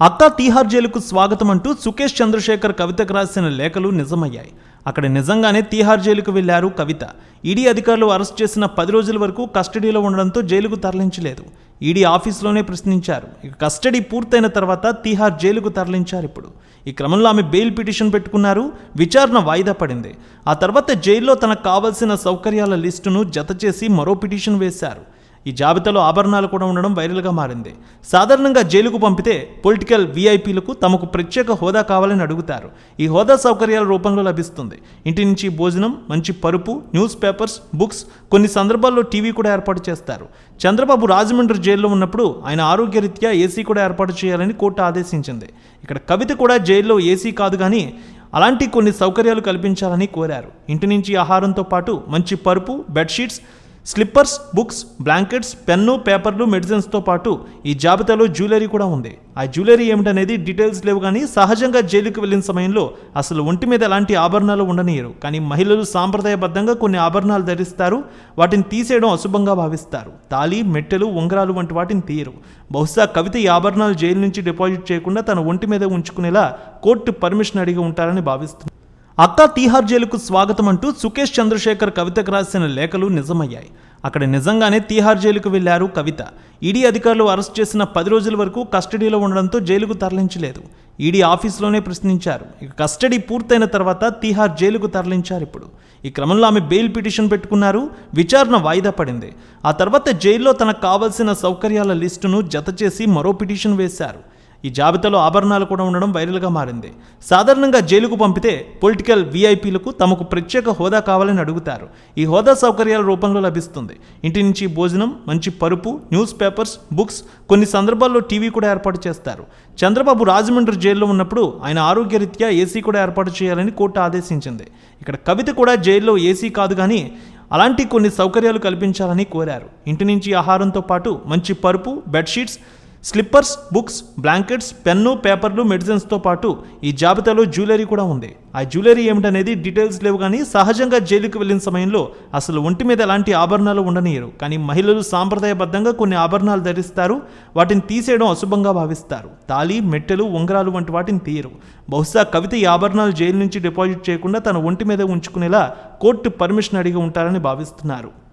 అక్కా తీహార్ జైలుకు స్వాగతం అంటూ సుకేష్ చంద్రశేఖర్ కవితకు రాసిన లేఖలు నిజమయ్యాయి. అక్కడ నిజంగానే తీహార్ జైలుకు వెళ్ళారు కవిత. ఈడీ అధికారులు అరెస్ట్ చేసిన పది రోజుల వరకు కస్టడీలో ఉండడంతో జైలుకు తరలించలేదు. ఈడీ ఆఫీస్లోనే ప్రశ్నించారు. ఇక కస్టడీ పూర్తయిన తర్వాత తీహార్ జైలుకు తరలించారు ఇప్పుడు. ఈ క్రమంలో ఆమె బెయిల్ పిటిషన్ పెట్టుకున్నారు. విచారణ వాయిదా పడింది. ఆ తర్వాత జైల్లో తనకు కావాల్సిన సౌకర్యాల లిస్టును జత చేసి మరో పిటిషన్ వేశారు. ఈ జాబితాలో ఆభరణాలు కూడా ఉండడం వైరల్గా మారింది. సాధారణంగా జైలుకు పంపితే పొలిటికల్ వీఐపీలకు తమకు ప్రత్యేక హోదా కావాలని అడుగుతారు. ఈ హోదా సౌకర్యాల రూపంలో లభిస్తుంది. ఇంటి నుంచి భోజనం మంచి పరుపు న్యూస్ పేపర్స్ బుక్స్ కొన్ని సందర్భాల్లో టీవీ కూడా ఏర్పాటు చేస్తారు. చంద్రబాబు రాజమండ్రి జైల్లో ఉన్నప్పుడు ఆయన ఆరోగ్యరీత్యా ఏసీ కూడా ఏర్పాటు చేయాలని కోర్టు ఆదేశించింది. ఇక్కడ కవిత కూడా జైల్లో ఏసీ కాదు కానీ అలాంటి కొన్ని సౌకర్యాలు కల్పించాలని కోరారు. ఇంటి నుంచి ఆహారంతో పాటు మంచి పరుపు bedsheets slippers books blankets pen పేపర్లు మెడిసిన్స్తో పాటు ఈ జాబితాలో జ్యువెలరీ కూడా ఉంది. ఆ జ్యువెలరీ ఏమిటనేది డీటెయిల్స్ లేవు కానీ సహజంగా జైలుకు వెళ్ళిన సమయంలో అసలు ఒంటి మీద ఎలాంటి ఆభరణాలు ఉండనీయరు. కానీ మహిళలు సాంప్రదాయబద్ధంగా కొన్ని ఆభరణాలు ధరిస్తారు. వాటిని తీసేయడం అశుభంగా భావిస్తారు. తాళి మెట్టెలు ఉంగరాలు వంటి వాటిని తీయరు. బహుశా కవిత ఈ ఆభరణాలు జైలు నుంచి డిపాజిట్ చేయకుండా తన ఒంటి మీద ఉంచుకునేలా కోర్టు పర్మిషన్ అడిగి ఉంటారని భావిస్తున్నారు. అక్కా తీహార్ జైలుకు స్వాగతం అంటూ సుకేష్ చంద్రశేఖర్ కవితకు రాసిన లేఖలు నిజమయ్యాయి. అక్కడ నిజంగానే తీహార్ జైలుకు వెళ్ళారు కవిత. ఈడీ అధికారులు అరెస్ట్ చేసిన పది రోజుల వరకు కస్టడీలో ఉండడంతో జైలుకు తరలించలేదు. ఈడీ ఆఫీస్లోనే ప్రశ్నించారు. ఇక కస్టడీ పూర్తయిన తర్వాత తీహార్ జైలుకు తరలించారు ఇప్పుడు. ఈ క్రమంలో ఆమె బెయిల్ పిటిషన్ పెట్టుకున్నారు. విచారణ వాయిదా పడింది. ఆ తర్వాత జైల్లో తనకు కావాల్సిన సౌకర్యాల లిస్టును జత చేసి మరో పిటిషన్ వేశారు. ఈ జాబితాలో ఆభరణాలు కూడా ఉండడం వైరల్గా మారింది. సాధారణంగా జైలుకు పంపితే పొలిటికల్ వీఐపీలకు తమకు ప్రత్యేక హోదా కావాలని అడుగుతారు. ఈ హోదా సౌకర్యాల రూపంలో లభిస్తుంది. ఇంటి నుంచి భోజనం మంచి పరుపు న్యూస్ పేపర్స్ బుక్స్ కొన్ని సందర్భాల్లో టీవీ కూడా ఏర్పాటు చేస్తారు. చంద్రబాబు రాజమండ్రి జైల్లో ఉన్నప్పుడు ఆయన ఆరోగ్యరీత్యా ఏసీ కూడా ఏర్పాటు చేయాలని కోర్టు ఆదేశించింది. ఇక్కడ కవిత కూడా జైల్లో ఏసీ కాదు కానీ అలాంటి కొన్ని సౌకర్యాలు కల్పించాలని కోరారు. ఇంటి నుంచి ఆహారంతో పాటు మంచి పరుపు bedsheets slippers books blankets pen పేపర్లు మెడిసిన్స్తో పాటు ఈ జాబితాలో జ్యువెలరీ కూడా ఉంది. ఆ జ్యువెలరీ ఏమిటనేది డీటెయిల్స్ లేవు కానీ సహజంగా జైలుకు వెళ్ళిన సమయంలో అసలు ఒంటి మీద ఎలాంటి ఆభరణాలు ఉండనీయరు. కానీ మహిళలు సాంప్రదాయబద్ధంగా కొన్ని ఆభరణాలు ధరిస్తారు వాటిని తీసేయడం అశుభంగా భావిస్తారు. తాళి మెట్టెలు ఉంగరాలు వంటి వాటిని తీయరు. బహుశా కవిత ఈ ఆభరణాలు జైలు నుంచి డిపాజిట్ చేయకుండా తన ఒంటి మీద ఉంచుకునేలా కోర్టు పర్మిషన్ అడిగి ఉంటారని భావిస్తున్నారు.